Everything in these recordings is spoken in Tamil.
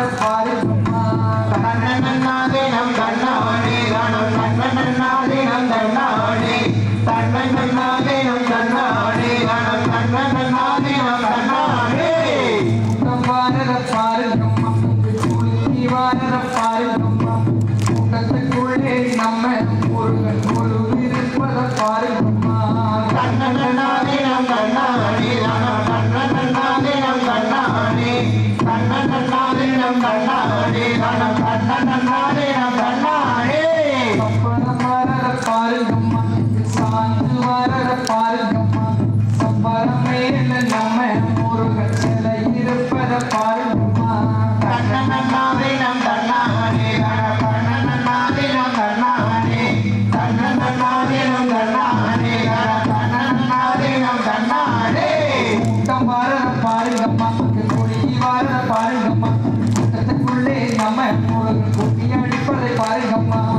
வாரத பாருங்கம்மா தன்னன்னாதேனம் தன்னானே கணம் தன்னன்னாதேனம் தன்னானே தன்னன்னாதேனம் தன்னானே கணம் தன்னன்னாதேனம் தன்னானே கூட்டம் பாருங்கம்மா குளித்தி வாரத நம்ம முருகன் முழுவிருப்பத பாருங்கம்மா தன்னன்னாதேனம் தன்னானே கணம் தன்னன்னாதேனம் தன்னானே தன்னன்னாதேனம் தன்னானே கணம் தன்னன்னாதேனம் தன்னானே சப்பரம் வாரத பாருங்கம்மா சாந்து வாரத பாருங்கம்மா சப்பரம் பாருங்கம்மா. பாருங்கம்மா.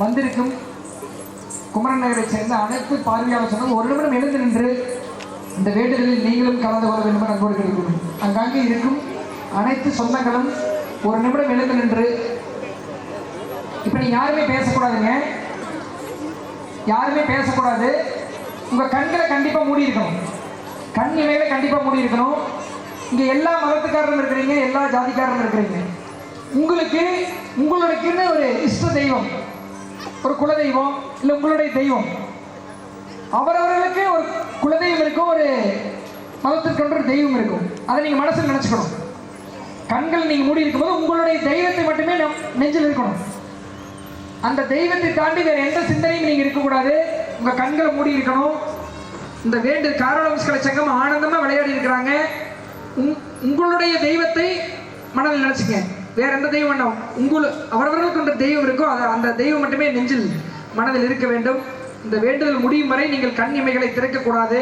வந்திருக்கும் குமரன் நகரை சேர்ந்த அனைத்து பார்வையாளர் ஒரு நிமிடம் எழுந்து நின்று இந்த வேண்டுதலில் நீங்களும் கலந்து கொள்ள வேண்டும் என அன்போடு கேட்டுக்கொள்ளும் இருக்கும் அனைத்து சொந்தங்களும் ஒரு நிமிடம் எழுந்து நின்று இப்போ நீங்கள் யாருமே பேசக்கூடாதுங்க. யாருமே பேசக்கூடாது. உங்க கண்களை கண்டிப்பா மூடி இருக்கணும் கண் இமையில கண்டிப்பா மூடி இருக்கணும் இங்க எல்லா மதத்துக்காரரும் இருக்கிறீங்க எல்லா ஜாதிக்காரரும் இருக்கிறீங்க. உங்களுக்கு உங்களுக்குன்னு ஒரு இஷ்ட தெய்வம். ஒரு குலதெய்வம் இல்லை உங்களுடைய தெய்வம். அவரவர்களுக்கு ஒரு குலதெய்வம் இருக்கும் ஒரு மதத்திற்கொன்று ஒரு தெய்வம் இருக்கும். அதை நீங்க மனசில் நினைச்சுக்கணும். கண்கள் நீங்க மூடி இருக்கும்போது உங்களுடைய தெய்வத்தை மட்டுமே நம் நெஞ்சில் இருக்கணும். அந்த தெய்வத்தை தாண்டி வேற எந்த சிந்தனையும் நீங்க இருக்கக்கூடாது. உங்க கண்களை மூடி இருக்கணும். இந்த வேண்டு காரணவம்ஸ்கல சங்கம் ஆனந்தமா விளையாடி இருக்கிறாங்க. உங்- உங்களுடைய தெய்வத்தை மனதில் நினச்சிக்க வேற எந்த தெய்வம் வேண்டாம் உங்களு அவரவர்களுக்கு ஒன்று தெய்வம் இருக்கோ அது அந்த தெய்வம் மட்டுமே நெஞ்சில் மனதில் இருக்க வேண்டும். இந்த வேண்டுதல் முடியும் வரை நீங்கள் கண் இமைகளை திறக்கக்கூடாது